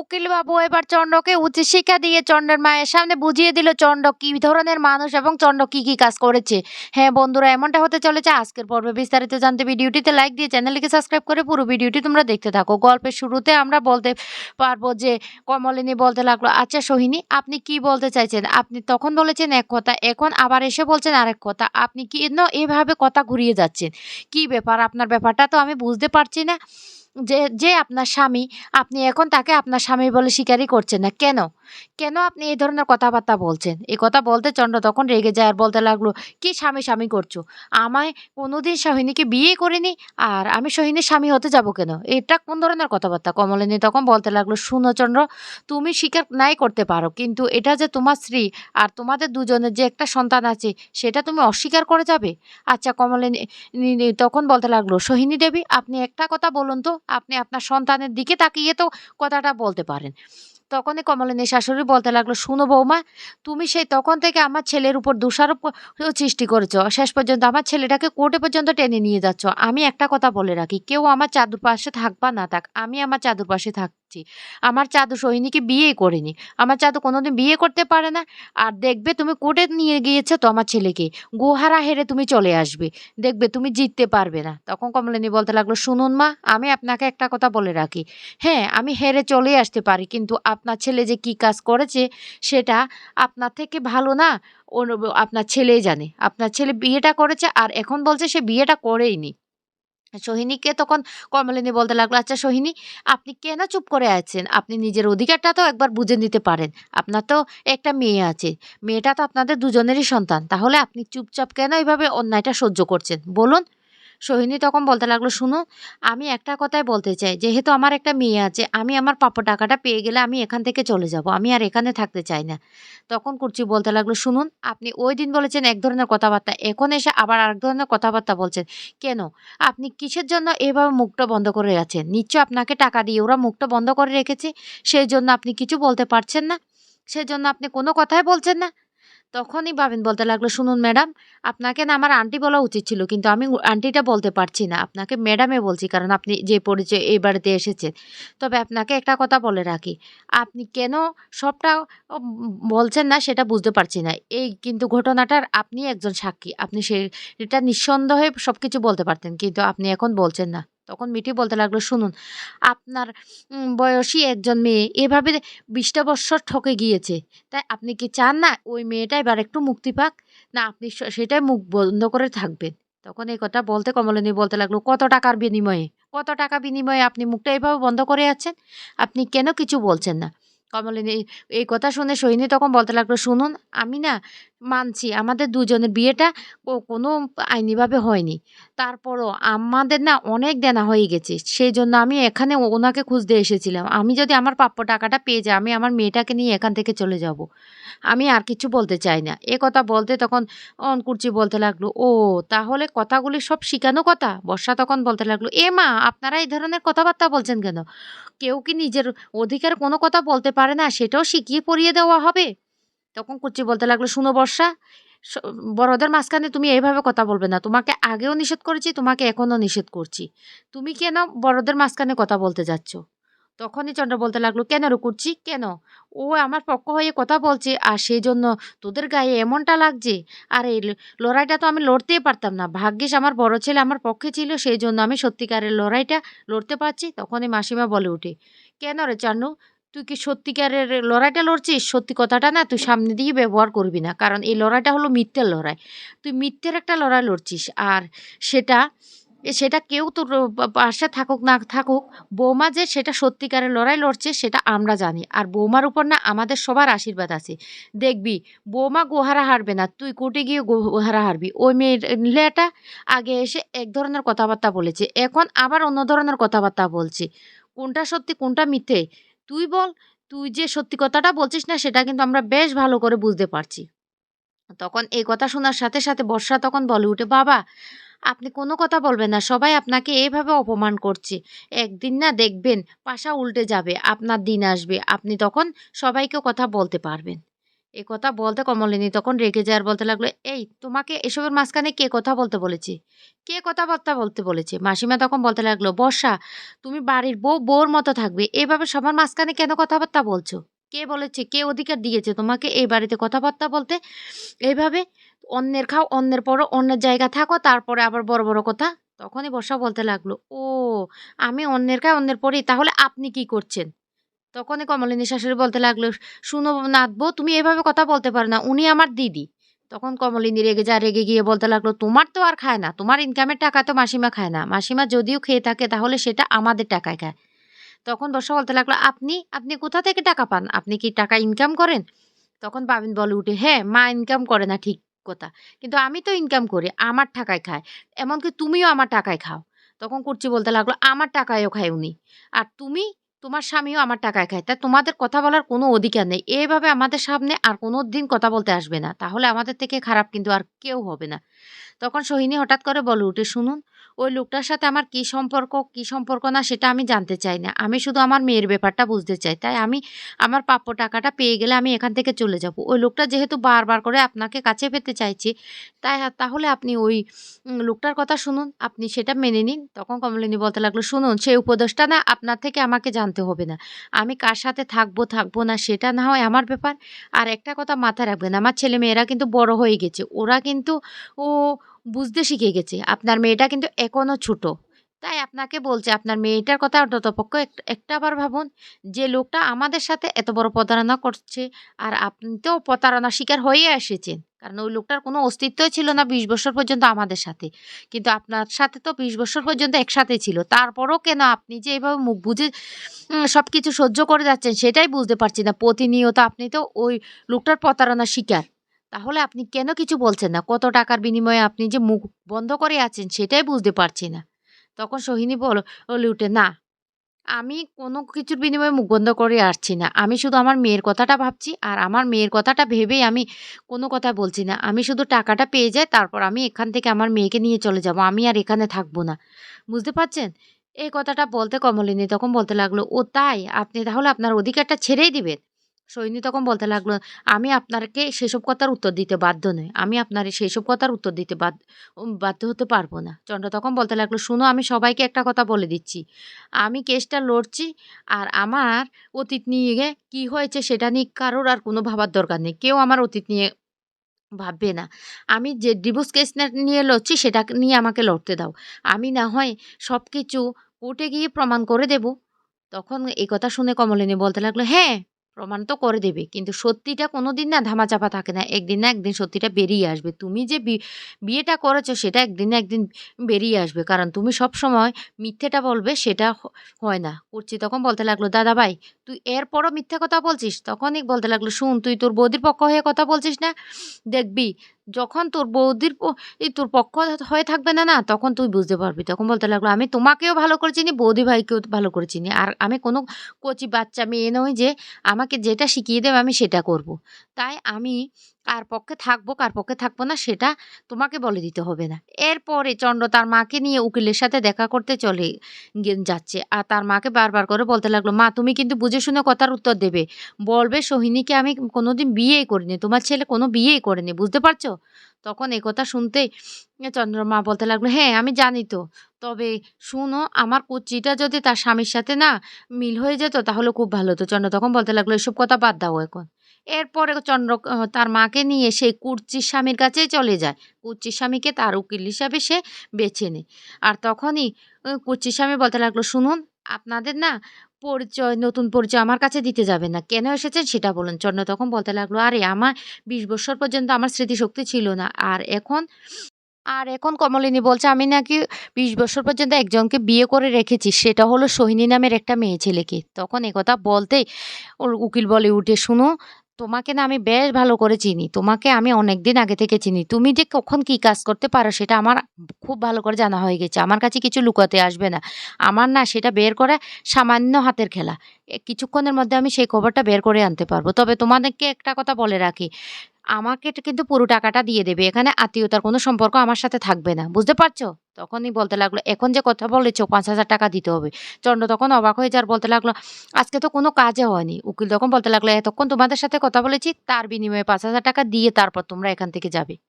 উকিল বাবু এবার চন্ডকে উচিত শিক্ষা দিয়ে চন্ডের মায়ের সামনে বুঝিয়ে দিল চন্ড কি ধরনের মানুষ এবং চন্ড কি কি কাজ করেছে। হ্যাঁ বন্ধুরা, এমনটা হতে চলেছে। আজকের পর্বে বিস্তারিত জানতে ভিডিওটিতে লাইক দিয়ে চ্যানেলটিকে সাবস্ক্রাইব করে পুরো ভিডিওটি তোমরা দেখতে থাকো। গল্পের শুরুতে আমরা বলতে পারব যে কমলিনী বলতে লাগল আচ্ছা সোহিনী, আপনি কি বলতে চাইছেন? আপনি তখন বলেছেন এক কথা, এখন আবার এসে বলছেন আরেক কথা, আপনি কি এভাবে কথা ঘুরিয়ে যাচ্ছেন? কি ব্যাপার? আপনার ব্যাপারটা তো আমি বুঝতে পারছি না। যে যে আপনার স্বামী আপনি এখন তাকে আপনার স্বামী বলে স্বীকারই করছেন না। কেন? কেন আপনি এই ধরনের কথাবার্তা বলছেন? এই কথা বলতে চন্দ্র তখন রেগে যায় আর বলতে লাগল, কি স্বামী স্বামী করছ? আমায় কোনোদিন সোহিনীকে বিয়ে করিনি? আর আমি সোহিনীর স্বামী হতে যাব কেন? এটা কোন ধরনের কথাবার্তা? কমলিনী তখন বলতে লাগল, শুনো চন্দ্র, তুমি স্বীকার নাই করতে পারো, কিন্তু এটা যে তোমার স্ত্রী আর তোমাদের দুজনের যে একটা সন্তান আছে, সেটা তুমি অস্বীকার করে যাবে? আচ্ছা কমলিনী তখন বলতে লাগল, সোহিনী দেবী, আপনি একটা কথা বলুন তো, আপনি আপনার সন্তানের দিকে তাকিয়ে তো কথাটা বলতে পারেন। তখনই কমলিনী শাশুড়ি বলতে লাগল, শুনো বৌমা, তুমি সেই তখন থেকে আমার ছেলের উপর দোষারোপ সৃষ্টি করেছ। শেষ পর্যন্ত আমার ছেলেটাকে কোর্টে পর্যন্ত টেনে নিয়ে যাচ্ছ। আমি একটা কথা বলে রাখি, কেউ আমার চাদুর পাশে থাকবা না থাক। আমি আমার চাদুর পাশে থাকছি আমার চাদু সোহিনীকে বিয়েই করিনি। আমার চাদু কোনোদিন বিয়ে করতে পারে না। আর দেখবে তুমি কোর্টে নিয়ে গিয়েছো তো আমার ছেলেকে। গোহারা হেরে তুমি চলে আসবে। দেখবে তুমি জিততে পারবে না। তখন কমলিনী বলতে লাগল, শুনুন মা, আমি আপনাকে একটা কথা বলে রাখি। হ্যাঁ আমি হেরে চলে আসতে পারি, কিন্তু আপনার ছেলে যে কি কাজ করেছে সেটা আপনার থেকে ভালো না। আপনার ছেলেই জানে। আপনার ছেলে বিয়েটা করেছে আর এখন বলছে সে বিয়েটা করেইনি সোহিনীকে তখন কর্মলিনী বলতে লাগল আচ্ছা সোহিনী, আপনি কেন চুপ করে আছেন? আপনি নিজের অধিকারটা তো একবার বুঝে নিতে পারেন। আপনার তো একটা মেয়ে আছে। মেয়েটা তো আপনাদের দুজনেরই সন্তান। তাহলে আপনি চুপচাপ কেন এইভাবে অন্যায়টা সহ্য করছেন? বলুন। সোহিনী তখন বলতে লাগল, শুনো, আমি একটা কথাই বলতে চাই। যেহেতু আমার একটা মেয়ে আছে, আমি আমার প্রাপ্য টাকাটা পেয়ে গেলে আমি এখান থেকে চলে যাব। আমি আর এখানে থাকতে চাই না। তখন কুর্চি বলতে লাগল, শুনুন, আপনি ওই দিন বলেছেন এক ধরনের কথাবার্তা। এখন এসে আবার আরেক ধরনের কথাবার্তা বলছেন। কেন? আপনি কিসের জন্য এভাবে মুখটা বন্ধ করে আছেন নিশ্চয় আপনাকে টাকা দিয়ে ওরা মুখটা বন্ধ করে রেখেছে। সেই জন্য আপনি কিছু বলতে পারছেন না। সেই জন্য আপনি কোনো কথাই বলছেন না। তখনই বাবিন বলতে লাগল, শুনুন ম্যাডাম, আপনাকে না আমার আন্টি বলা উচিত ছিল, কিন্তু আমি আন্টিটা বলতে পারছি না। আপনাকে ম্যাডামে বলছি, কারণ আপনি যে পরিচয় এই বাড়িতে এসেছেন। তবে আপনাকে একটা কথা বলে রাখি, আপনি কেন সবটা বলছেন না সেটা বুঝতে পারছি না। এই কিন্তু ঘটনাটার আপনি একজন সাক্ষী, আপনি সে এটা নিঃসন্দেহে সব কিছু বলতে পারতেন, কিন্তু আপনি এখন বলছেন না। তখন মিঠি বলতে লাগল, শুনুন, আপনার বয়সী একজন মেয়ে এভাবে বিশটা বৎসর ঠকে গিয়েছে, তাই আপনি কি চান না ওই মেয়েটা এবার একটু মুক্তি পাক? না, আপনি সেটাই মুখ বন্ধ করে থাকবেন। তখন এই কথা বলতে কমলিনী বলতে লাগল, কত টাকার বিনিময়ে, কত টাকা বিনিময়ে আপনি মুখটা এভাবে বন্ধ করে আছেন? আপনি কেন কিছু বলছেন না? কমলিনী এই কথা শুনে সোহিনী তখন বলতে লাগল, শুনুন, আমি না মানছি, আমাদের দুজনের বিয়েটা কোনো আইনিভাবে হয়নি। তারপরও আমাদের না অনেক দেনা হয়ে গেছে সেই জন্য আমি এখানে ওনাকে খুঁজতে এসেছিলাম। আমি যদি আমার প্রাপ্য টাকাটা পেয়ে যাই, আমি আমার মেয়েটাকে নিয়ে এখান থেকে চলে যাব। আমি আর কিছু বলতে চাই না। এ কথা বলতে তখন অনকুর্চি বলতে লাগল, ও, তাহলে কথাগুলি সব শিখানো কথা? বর্ষা তখন বলতে লাগল, এ মা, আপনারা এই ধরনের কথাবার্তা বলছেন কেন? কেউ কি নিজের অধিকার কোনো কথা বলতে পারে না, সেটাও শিখিয়ে পড়িয়ে দেওয়া হবে? তখন কুচি বলতে লাগল, শুনো বর্ষা বড়দের মাঝখানে তুমি এইভাবে কথা বলবে না। তোমাকে আগেও নিষেধ করেছি, তোমাকে এখনও নিষেধ করছি। তুমি কেন বড়দের মাঝখানে কথা বলতে যাচ্ছ? তখনই চন্দ্র বলতে লাগল, কেন রে করছি কেন? ও আমার পক্ষ হয়ে কথা বলছে, আর সেই জন্য তোদের গায়ে এমনটা লাগছে? আর এই লড়াইটা তো আমি লড়তেই পারতাম না। ভাগ্যিস আমার বড় ছেলে আমার পক্ষে ছিল সেই জন্য আমি সত্যিকারের লড়াইটা লড়তে পারছি। তখনই মাসিমা বলে উঠে কেন রে চানু? তুই কি সত্যিকারের লড়াইটা লড়ছিস? সত্যি কথাটা না তুই সামনে দিয়ে ব্যবহার করবি না। কারণ এই লড়াইটা হলো মিথ্যের লড়াই। তুই মিথ্যের একটা লড়াই লড়ছিস। আর সেটা এ সেটা কেউ তোর পাশে থাকুক না থাকুক বৌমা যে সেটা সত্যিকারের লড়াই লড়ছে সেটা আমরা জানি। আর বৌমার উপর না আমাদের সবার আশীর্বাদ আছে। দেখবি বৌমা গোহারা হারবে না তুই কোর্টে গিয়ে গোহারা হারবি। ওই মেয়েটা আগে এসে এক ধরনের কথাবার্তা বলেছে। এখন আবার অন্য ধরনের কথাবার্তা বলছে। কোনটা সত্যি কোনটা মিথ্যে? তুই বল, তুই যে সত্যি কথাটা বলছিস না, সেটা কিন্তু আমরা বেশ ভালো করে বুঝতে পারছি। তখন এই কথা শোনার সাথে সাথে বর্ষা তখন বলে উঠে, বাবা, আপনি কোনো কথা বলবেন না, সবাই আপনাকে এভাবে অপমান করছে। একদিন না দেখবেন, পাশা উল্টে যাবে, আপনার দিন আসবে, আপনি তখন সবাইকে কথা বলতে পারবেন। এ কথা বলতে কমলিনী তখন রেগে যায় আর বলতে লাগল, এই, তোমাকে এসবের মাঝখানে কে কথা বলতে বলেছে? কে কথাবার্তা বলতে বলেছে? মাসিমা তখন বলতে লাগল, বর্ষা, তুমি বাড়ির বউ, বউর মতো থাকবে। এভাবে সবার মাঝখানে কেন কথাবার্তা বলছো? কে বলেছে? কে অধিকার দিয়েছে তোমাকে এই বাড়িতে কথাবার্তা বলতে? এইভাবে অন্যের খাও, অন্যের পরও অন্যের জায়গা থাকো, তারপরে আবার বড় বড় কথা? তখনই বর্ষা বলতে লাগল, ও, আমি অন্যের খাই অন্যের পরেই তাহলে আপনি কি করছেন? তখনই কমলিনী শাশুড়ি বলতে লাগল, শুনো নাথবো তুমি এভাবে কথা বলতে পারো না, উনি আমার দিদি। তখন কমলিনী রেগে যা রেগে গিয়ে বলতে লাগল, তোমার তো আর খায় না, তোমার ইনকামের টাকা তো মাসিমা খায় না, মাসিমা যদিও খেয়ে থাকে তাহলে সেটা আমাদের টাকায় খায়। তখন বর্ষা বলতে লাগল, আপনি আপনি কোথা থেকে টাকা পান? আপনি কি টাকা ইনকাম করেন? তখন বাবিন বলে উঠে হ্যাঁ মা ইনকাম করে না, ঠিক কথা, কিন্তু আমি তো ইনকাম করি, আমার টাকায় খায়, এমনকি তুমিও আমার টাকায় খাও। তখন কুর্চি বলতে লাগল, আমার টাকায়ও খায় উনি, আর তুমি তোমার স্বামীও আমার টাকায় খায়। তাই তোমাদের কথা বলার কোনো অধিকার নেই। এভাবে আমাদের সামনে আর কোনো দিন কথা বলতে আসবে না। তাহলে আমাদের থেকে খারাপ কিন্তু আর কেউ হবে না। তখন সোহিনী হঠাৎ করে বলে, উঠে শুনুন ওই লোকটার সাথে আমার কি সম্পর্ক কি সম্পর্ক না সেটা আমি জানতে চাই না। আমি শুধু আমার মেয়ের ব্যাপারটা বুঝতে চাই। তাই আমি আমার প্রাপ্য টাকাটা পেয়ে গেলে আমি এখান থেকে চলে যাব। ওই লোকটা যেহেতু বারবার করে আপনাকে কাছে পেতে চাইছে, তাই তাহলে আপনি ওই লোকটার কথা শুনুন। আপনি সেটা মেনে নিন। তখন কমলিনী বলতে লাগল, শুনুন, সেই উপদেশটা না আপনার থেকে আমাকে জানতে হবে না। আমি কার সাথে থাকব থাকব না সেটা না হয় আমার ব্যাপার। আর একটা কথা মাথায় রাখবেন, আমার ছেলে মেয়েরা কিন্তু বড় হয়ে গেছে। ওরা কিন্তু ও বুঝতে শিখে গেছে। আপনার মেয়েটা কিন্তু এখনও ছোট। তাই আপনাকে বলছে, আপনার মেয়েটার কথা একটা বার ভাবুন যে, লোকটা আমাদের সাথে এত বড় প্রতারণা করছে আর আপনি তো প্রতারণা শিকার হয়ে এসেছেন। কারণ ওই লোকটার কোনো অস্তিত্বই ছিল না বিশ বছর পর্যন্ত আমাদের সাথে। কিন্তু আপনার সাথে তো বিশ বছর পর্যন্ত একসাথে ছিল। তারপরও কেন আপনি যে, এইভাবে মুখ বুঝে সব কিছু সহ্য করে যাচ্ছেন সেটাই বুঝতে পারছি না। প্রতিনিয়ত আপনি তো ওই লোকটার প্রতারণা শিকার। তাহলে আপনি কেন কিছু বলছেন না? কত টাকার বিনিময়ে আপনি যে মুখ বন্ধ করে আছেন সেটাই বুঝতে পারছি না। তখন সোহিনী বল, বলে উঠে, না, আমি কোনো কিছুর বিনিময়ে মুখ বন্ধ করে আসছি না। আমি শুধু আমার মেয়ের কথাটা ভাবছি আর আমার মেয়ের কথাটা ভেবেই আমি কোনো কথা বলছি না। আমি শুধু টাকাটা পেয়ে যাই, তারপর আমি এখান থেকে আমার মেয়েকে নিয়ে চলে যাব। আমি আর এখানে থাকব না। বুঝতে পারছেন? এই কথাটা বলতে কমলিনী তখন বলতে লাগল, ও তাই, আপনি তাহলে আপনার অধিকারটা ছেড়েই দিবেন। সৈনী তখন বলতে লাগল, আমি আপনাকে সেসব কথার উত্তর দিতে বাধ্য নই। আমি আপনার সেসব কথার উত্তর দিতে বাধ্য হতে পারব না। চন্দ্র তখন বলতে লাগল, শুনো, আমি সবাইকে একটা কথা বলে দিচ্ছি। আমি কেসটা লড়ছি আর আমার অতীত নিয়ে কি হয়েছে সেটা নিয়ে কারোর আর কোনো ভাবার দরকার নেই। কেউ আমার অতীত নিয়ে ভাববে না। আমি যে ডিভোর্স কেস নিয়ে লড়ছি সেটা নিয়ে আমাকে লড়তে দাও। আমি না হয় সব কিছু কোর্টে গিয়ে প্রমাণ করে দেব। তখন এই কথা শুনে কমলিনী বলতে লাগল হ্যাঁ প্রমাণ তো করে দেবে। কিন্তু সত্যিটা কোনো দিন না ধামাচাপা থাকে না। একদিন না একদিন সত্যিটা বেরিয়ে আসবে। তুমি যে বিয়েটা করেছ সেটা একদিন না একদিন বেরিয়ে আসবে। কারণ তুমি সব সময় মিথ্যেটা বলবে সেটা হয় না। করছি তখন বলতে লাগল, দাদা ভাই, তুই এরপরও মিথ্যে কথা বলছিস? তখনই বলতে লাগল, শুন, তুই তোর বৌদির পক্ষ হয়ে কথা বলছিস না? দেখবি যখন তোর বৌদির তোর পক্ষ হয়ে থাকবে না না, তখন তুই বুঝতে পারবি তখন বলতে লাগল, আমি তোমাকেও ভালো করে চিনি, বৌদি ভাইকেও ভালো করে চিনি আর আমি কোনো কচি বাচ্চা মেয়ে নই যে, আমাকে যেটা শিখিয়ে দেবে আমি সেটা করব। তাই আমি কার পক্ষে থাকব, কার পক্ষে থাকব না সেটা তোমাকে বলে দিতে হবে না। এরপরে চন্দ্র তার মাকে নিয়ে উকিলের সাথে দেখা করতে চলে যাচ্ছে। আর তার মাকে বারবার করে বলতে লাগল, মা, তুমি কিন্তু বুঝে শুনে কথার উত্তর দেবে। বলবে সোহিনীকে আমি কোনোদিন বিয়েই করিনি, তোমার ছেলে কোনো বিয়েই করেনি, বুঝতে পারছ? তখন এই কথা শুনতেই চন্দ্রমা বলতে লাগল হ্যাঁ আমি জানি তো। তবে শুনো, আমার কুচিটা যদি তার স্বামীর সাথে না মিল হয়ে যেত তাহলে খুব ভালো হতো। চন্দ্র তখন বলতে লাগল, এসব কথা বাদ দাও এখন। এরপরে চন্দ্র তার মাকে নিয়ে সেই কুর্চির স্বামীর কাছেই চলে যায়। কুর্চির স্বামীকে তার উকিল হিসাবে সে বেছে নেয়। আর তখনই কুর্চির স্বামী বলতে লাগল, শুনুন, আপনাদের না পরিচয়, নতুন পরিচয় আমার কাছে দিতে যাবেন না। কেন এসেছেন সেটা বলুন। চন্দ্র তখন বলতে লাগল, আরে, আমার বিশ বছর পর্যন্ত আমার স্মৃতিশক্তি ছিল না। আর এখন আর এখন কমলিনী বলছে, আমি নাকি বিশ বছর পর্যন্ত একজনকে বিয়ে করে রেখেছি। সেটা হলো সোহিনী নামের একটা মেয়ে ছেলেকে। তখন একথা বলতেই ওর উকিল বলে উঠে শুনো তোমাকে না আমি বেশ ভালো করে চিনি। তোমাকে আমি অনেক দিন আগে থেকে চিনি। তুমি যে কখন কি কাজ করতে পারো সেটা আমার খুব ভালো করে জানা হয়ে গেছে। আমার কাছে কিছু লুকাতে আসবে না। আমার না সেটা বের করা সামান্য হাতের খেলা। কিছুক্ষণের মধ্যে আমি সেই খবরটা বের করে আনতে পারব। তবে তোমাদেরকে একটা কথা বলে রাখি। আমাকে কিন্তু পুরো টাকাটা দিয়ে দেবে। এখানে আত্মীয়তার কোনো সম্পর্ক আমার সাথে থাকবে না। বুঝতে পারছ? তখনই বলতে লাগল, "এখন যে কথা বলেছ ৳৫,০০০ দিতে হবে।" চন্ড তখন অবাক হয়ে যায় আর বলতে লাগল, "আজকে তো কোনো কাজে হয়নি।" উকিল তখন বলতে লাগল, "এতক্ষণ তোমাদের সাথে কথা বলেছি, তার বিনিময়ে ৳৫,০০০ দিয়ে তারপর তোমরা এখান থেকে যাবে।"